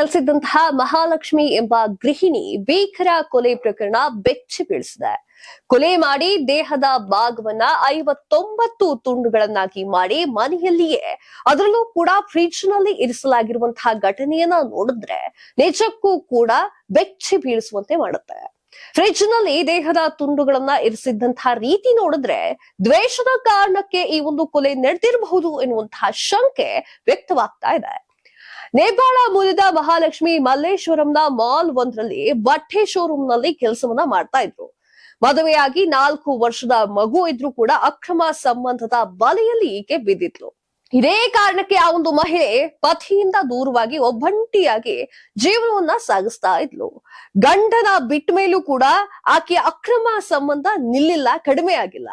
ನೆಲೆಸಿದ್ದಂತಹ ಮಹಾಲಕ್ಷ್ಮಿ ಎಂಬ ಗೃಹಿಣಿ ಭೀಕರ ಕೊಲೆ ಪ್ರಕರಣ ಬೆಚ್ಚಿ ಬೀಳಿಸಿದೆ. ಕೊಲೆ ಮಾಡಿ ದೇಹದ ಭಾಗವನ್ನ ಐವತ್ತೊಂಬತ್ತು ತುಂಡುಗಳನ್ನಾಗಿ ಮಾಡಿ ಮನೆಯಲ್ಲಿಯೇ ಅದರಲ್ಲೂ ಕೂಡ ಫ್ರಿಡ್ಜ್ನಲ್ಲಿ ಇರಿಸಲಾಗಿರುವಂತಹ ಘಟನೆಯನ್ನ ನೋಡಿದ್ರೆ ನಿಜಕ್ಕೂ ಕೂಡ ಬೆಚ್ಚಿ ಬೀಳಿಸುವಂತೆ ಮಾಡುತ್ತೆ. ಫ್ರಿಡ್ಜ್ನಲ್ಲಿ ದೇಹದ ತುಂಡುಗಳನ್ನ ಇರಿಸಿದ್ದಂತಹ ರೀತಿ ನೋಡಿದ್ರೆ ದ್ವೇಷದ ಕಾರಣಕ್ಕೆ ಈ ಒಂದು ಕೊಲೆ ನಡೆದಿರಬಹುದು ಎನ್ನುವಂತಹ ಶಂಕೆ ವ್ಯಕ್ತವಾಗ್ತಾ ಇದೆ. ನೇಪಾಳ ಮೂಲದ ಮಹಾಲಕ್ಷ್ಮಿ ಮಲ್ಲೇಶ್ವರಂನ ಮಾಲ್ ಒಂದರಲ್ಲಿ ಬಟ್ಟೆ ಶೋರೂಮ್ನಲ್ಲಿ ಕೆಲಸವನ್ನ ಮಾಡ್ತಾ ಇದ್ರು. ಮದುವೆಯಾಗಿ ನಾಲ್ಕು ವರ್ಷದ ಮಗು ಇದ್ರೂ ಕೂಡ ಅಕ್ರಮ ಸಂಬಂಧದ ಬಲೆಯಲ್ಲಿ ಈಕೆ ಬಿದ್ದಿದ್ಲು. ಇದೇ ಕಾರಣಕ್ಕೆ ಆ ಒಂದು ಮಹಿಳೆ ಪತಿಯಿಂದ ದೂರವಾಗಿ ಒಬ್ಬಂಟಿಯಾಗಿ ಜೀವನವನ್ನ ಸಾಗಿಸ್ತಾ ಇದ್ಲು. ಗಂಡನ ಬಿಟ್ಟ ಮೇಲೂ ಕೂಡ ಆಕೆಯ ಅಕ್ರಮ ಸಂಬಂಧ ನಿಲ್ಲಿಲ್ಲ, ಕಡಿಮೆ ಆಗಿಲ್ಲ.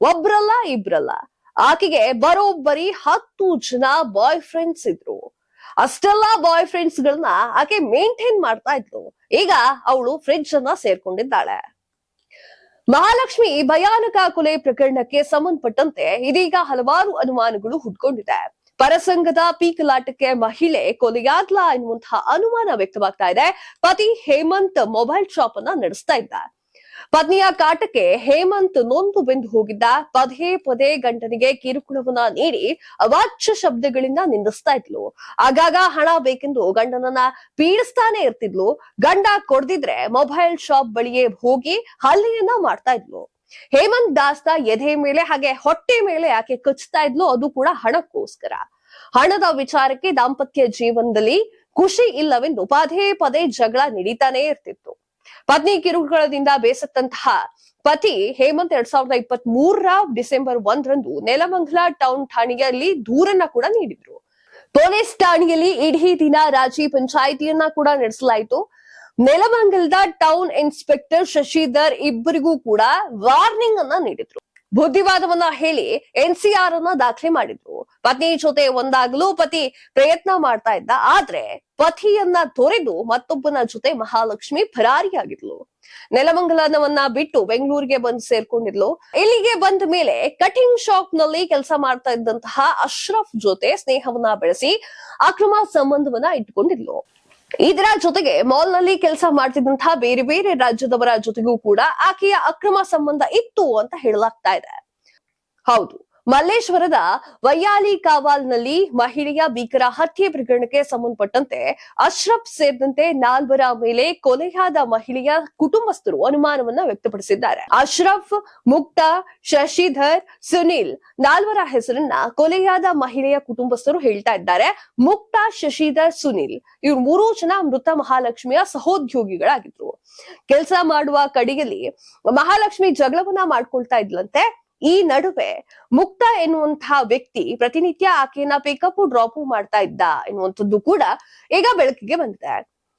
ಒಬ್ರಲ್ಲ, ಇಬ್ರಲ್ಲ. ಆಕೆಗೆ ಬರೋಬ್ಬರಿ ಹತ್ತು ಜನ ಬಾಯ್ ಫ್ರೆಂಡ್ಸ್ ಇದ್ರು. ಅಷ್ಟೆಲ್ಲಾ ಬಾಯ್ ಫ್ರೆಂಡ್ಸ್ ಗಳನ್ನ ಆಕೆ ಮೇಂಟೈನ್ ಮಾಡ್ತಾ ಇದ್ಲು. ಈಗ ಅವಳು ಫ್ರಿಡ್ಜ್ ಅನ್ನ ಸೇರ್ಕೊಂಡಿದ್ದಾಳೆ. ಮಹಾಲಕ್ಷ್ಮಿ ಭಯಾನಕ ಕೊಲೆ ಪ್ರಕರಣಕ್ಕೆ ಸಂಬಂಧಪಟ್ಟಂತೆ ಇದೀಗ ಹಲವಾರು ಅನುಮಾನಗಳು ಹುಟ್ಕೊಂಡಿದೆ. ಪರಸಂಗದ ಪೀಕಲಾಟಕ್ಕೆ ಮಹಿಳೆ ಕೊಲೆಯಾಗ್ಲಾ ಎನ್ನುವಂತಹ ಅನುಮಾನ ವ್ಯಕ್ತವಾಗ್ತಾ ಇದೆ. ಪತಿ ಹೇಮಂತ್ ಮೊಬೈಲ್ ಶಾಪ್ ಅನ್ನ ನಡೆಸ್ತಾ ಇದ್ದ. ಪತ್ನಿಯ ಕಾಟಕ್ಕೆ ಹೇಮಂತ್ ನೊಂದು ಬೆಂದು ಹೋಗಿದ್ದ ಪದೇ ಪದೇ ಗಂಡನಿಗೆ ಕಿರುಕುಳವನ್ನ ನೀಡಿ ಅವಾಚ್ಯ ಶಬ್ದಗಳಿಂದ ನಿಂದಿಸ್ತಾ ಇದ್ಲು. ಆಗಾಗ ಹಣ ಬೇಕೆಂದು ಗಂಡನನ್ನ ಪೀಡಿಸ್ತಾನೆ ಇರ್ತಿದ್ಲು. ಗಂಡ ಕೊಡ್ದಿದ್ರೆ ಮೊಬೈಲ್ ಶಾಪ್ ಬಳಿಯೇ ಹೋಗಿ ಹಲ್ಲೆಯನ್ನ ಮಾಡ್ತಾ ಇದ್ಲು. ಹೇಮಂತ್ ದಾಸ್ತ ಎದೆ ಮೇಲೆ ಹಾಗೆ ಹೊಟ್ಟೆ ಮೇಲೆ ಯಾಕೆ ಕಚ್ತಾ ಇದ್ಲು ಅದು ಕೂಡ ಹಣಕ್ಕೋಸ್ಕರ. ಹಣದ ವಿಚಾರಕ್ಕೆ ದಾಂಪತ್ಯ ಜೀವನದಲ್ಲಿ ಖುಷಿ ಇಲ್ಲವೆಂದು ಪದೇ ಪದೇ ಜಗಳ ನಡೀತಾನೆ ಇರ್ತಿತ್ತು. ಪತ್ನಿ ಕಿರುಕುಳದಿಂದ ಬೇಸತ್ತಂತಹ ಪತಿ ಹೇಮಂತ್ ಎರಡ್ ಸಾವಿರದ ಇಪ್ಪತ್ತ್ ಮೂರರ ಡಿಸೆಂಬರ್ ಒಂದರಂದು ನೆಲಮಂಗಲ ಟೌನ್ ಠಾಣೆಯಲ್ಲಿ ದೂರನ್ನ ಕೂಡ ನೀಡಿದ್ರು. ಪೊಲೀಸ್ ಠಾಣೆಯಲ್ಲಿ ಇಡೀ ದಿನ ರಾಜಿ ಪಂಚಾಯಿತಿಯನ್ನ ಕೂಡ ನಡೆಸಲಾಯಿತು. ನೆಲಮಂಗಲದ ಟೌನ್ ಇನ್ಸ್ಪೆಕ್ಟರ್ ಶಶಿಧರ್ ಇಬ್ಬರಿಗೂ ಕೂಡ ವಾರ್ನಿಂಗ್ ಅನ್ನ ನೀಡಿದ್ರು. ಬುದ್ಧಿವಾದವನ್ನ ಹೇಳಿ ಎನ್ಸಿಆರ್ ಅನ್ನ ದಾಖಲೆ ಮಾಡಿದ್ರು. ಪತ್ನಿ ಜೊತೆ ಒಂದಾಗಲು ಪತಿ ಪ್ರಯತ್ನ ಮಾಡ್ತಾ ಇದ್ದ. ಆದ್ರೆ ಪತಿಯನ್ನ ತೊರೆದು ಮತ್ತೊಬ್ಬನ ಜೊತೆ ಮಹಾಲಕ್ಷ್ಮಿ ಫರಾರಿಯಾಗಿದ್ಲು ನೆಲಮಂಗಲನವನ್ನ ಬಿಟ್ಟು ಬೆಂಗಳೂರಿಗೆ ಬಂದು ಸೇರ್ಕೊಂಡಿದ್ಲು. ಇಲ್ಲಿಗೆ ಬಂದ ಮೇಲೆ ಕಟಿಂಗ್ ಶಾಪ್ನಲ್ಲಿ ಕೆಲಸ ಮಾಡ್ತಾ ಇದ್ದಂತಹ ಅಶ್ರಫ್ ಜೊತೆ ಸ್ನೇಹವನ್ನ ಬೆಳೆಸಿ ಅಕ್ರಮ ಸಂಬಂಧವನ್ನ ಇಟ್ಕೊಂಡಿದ್ಲು. ಇದರ ಜೊತೆಗೆ ಮಾಲ್ನಲ್ಲಿ ಕೆಲಸ ಮಾಡ್ತಿದ್ದಂತಹ ಬೇರೆ ಬೇರೆ ರಾಜ್ಯದವರ ಜೊತೆಗೂ ಕೂಡ ಆಕೆಯ ಅಕ್ರಮ ಸಂಬಂಧ ಇತ್ತು ಅಂತ ಹೇಳಲಾಗ್ತಾ ಇದೆ. ಹೌದು ಮಲ್ಲೇಶ್ವರದ ವಯ್ಯಾಲಿ ಕಾವಾಲ್ನಲ್ಲಿ ಮಹಿಳೆಯ ಭೀಕರ ಹತ್ಯೆ ಪ್ರಕರಣಕ್ಕೆ ಸಂಬಂಧಪಟ್ಟಂತೆ ಅಶ್ರಫ್ ಸೇರಿದಂತೆ ನಾಲ್ವರ ಮೇಲೆ ಕೊಲೆಯಾದ ಮಹಿಳೆಯ ಕುಟುಂಬಸ್ಥರು ಅನುಮಾನವನ್ನ ವ್ಯಕ್ತಪಡಿಸಿದ್ದಾರೆ. ಅಶ್ರಫ್, ಮುಕ್ತ, ಶಶಿಧರ್, ಸುನಿಲ್ ನಾಲ್ವರ ಹೆಸರನ್ನ ಕೊಲೆಯಾದ ಮಹಿಳೆಯ ಕುಟುಂಬಸ್ಥರು ಹೇಳ್ತಾ ಇದ್ದಾರೆ. ಮುಕ್ತ, ಶಶಿಧರ್, ಸುನಿಲ್ ಇವ್ರು ಮೂರೂ ಜನ ಮೃತ ಮಹಾಲಕ್ಷ್ಮಿಯ ಸಹೋದ್ಯೋಗಿಗಳಾಗಿದ್ರು. ಕೆಲಸ ಮಾಡುವ ಕಡೆಯಲ್ಲಿ ಮಹಾಲಕ್ಷ್ಮಿ ಜಗಳವನ್ನ ಮಾಡ್ಕೊಳ್ತಾ ಇದ್ಲಂತೆ. ಈ ನಡುವೆ ಮುಕ್ತ ಎನ್ನುವಂತಹ ವ್ಯಕ್ತಿ ಪ್ರತಿನಿತ್ಯ ಆಕೆಯನ್ನ ಪಿಕಪ್ ಡ್ರಾಪ್ ಮಾಡ್ತಾ ಇದ್ದ ಎನ್ನುವಂಥದ್ದು ಕೂಡ ಈಗ ಬೆಳಕಿಗೆ ಬಂದಿದೆ.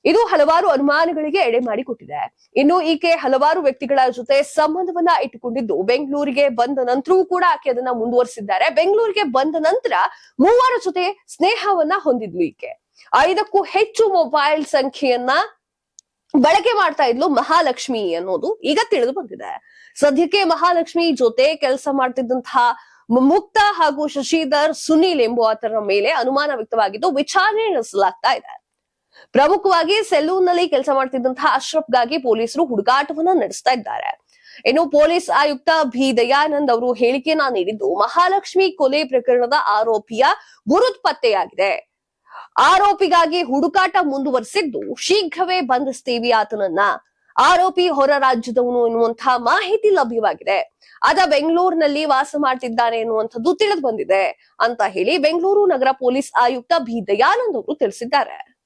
ಇದು ಹಲವಾರು ಅನುಮಾನಗಳಿಗೆ ಎಡೆ ಮಾಡಿಕೊಟ್ಟಿದೆ ಇನ್ನು ಈಕೆ ಹಲವಾರು ವ್ಯಕ್ತಿಗಳ ಜೊತೆ ಸಂಬಂಧವನ್ನ ಇಟ್ಟುಕೊಂಡಿದ್ದು ಬೆಂಗಳೂರಿಗೆ ಬಂದ ನಂತರವೂ ಕೂಡ ಆಕೆ ಅದನ್ನ ಮುಂದುವರಿಸಿದ್ದಾರೆ. ಬೆಂಗಳೂರಿಗೆ ಬಂದ ನಂತರ ಮೂವರ ಜೊತೆ ಸ್ನೇಹವನ್ನ ಹೊಂದಿದ್ಲು ಈಕೆ. ಐದಕ್ಕೂ ಹೆಚ್ಚು ಮೊಬೈಲ್ ಸಂಖ್ಯೆಯನ್ನ ಬಳಕೆ ಮಾಡ್ತಾ ಇದ್ಲು ಮಹಾಲಕ್ಷ್ಮಿ ಅನ್ನೋದು ಈಗ ತಿಳಿದು ಬಂದಿದೆ. ಸದ್ಯಕ್ಕೆ ಮಹಾಲಕ್ಷ್ಮಿ ಜೊತೆ ಕೆಲಸ ಮಾಡ್ತಿದ್ದಂತಹ ಮುಕ್ತ ಹಾಗೂ ಶಶಿಧರ್ ಸುನೀಲ್ ಎಂಬುವತರ ಮೇಲೆ ಅನುಮಾನ ವ್ಯಕ್ತವಾಗಿದ್ದು ವಿಚಾರಣೆ ನಡೆಸಲಾಗ್ತಾ ಇದೆ. ಪ್ರಮುಖವಾಗಿ ಸೆಲೂನ್ನಲ್ಲಿ ಕೆಲಸ ಮಾಡ್ತಿದ್ದಂತಹ ಅಶ್ರಫ್ಗಾಗಿ ಪೊಲೀಸರು ಹುಡುಕಾಟವನ್ನ ನಡೆಸ್ತಾ ಇದ್ದಾರೆ. ಇನ್ನು ಪೊಲೀಸ್ ಆಯುಕ್ತ ಬಿ ದಯಾನಂದ್ ಅವರು ಹೇಳಿಕೆಯನ್ನ ನೀಡಿದ್ದು ಮಹಾಲಕ್ಷ್ಮಿ ಕೊಲೆ ಪ್ರಕರಣದ ಆರೋಪಿಯ ಗುರುತ್ ಪತ್ತೆಯಾಗಿದೆ ಆರೋಪಿಗಾಗಿ ಹುಡುಕಾಟ ಮುಂದುವರಿಸಿದ್ದು ಶೀಘ್ರವೇ ಬಂಧಿಸ್ತೀವಿ ಆತನನ್ನ. ಆರೋಪಿ ಹೊರ ರಾಜ್ಯದವನು ಎನ್ನುವಂತಹ ಮಾಹಿತಿ ಲಭ್ಯವಾಗಿದೆ. ಆತ ಬೆಂಗಳೂರಿನಲ್ಲಿ ವಾಸ ಮಾಡ್ತಿದ್ದಾನೆ ಎನ್ನುವಂಥದ್ದು ತಿಳಿದು ಬಂದಿದೆ ಅಂತ ಹೇಳಿ ಬೆಂಗಳೂರು ನಗರ ಪೊಲೀಸ್ ಆಯುಕ್ತ ಬಿ. ದಯಾನಂದ್ ಅವರು ತಿಳಿಸಿದ್ದಾರೆ.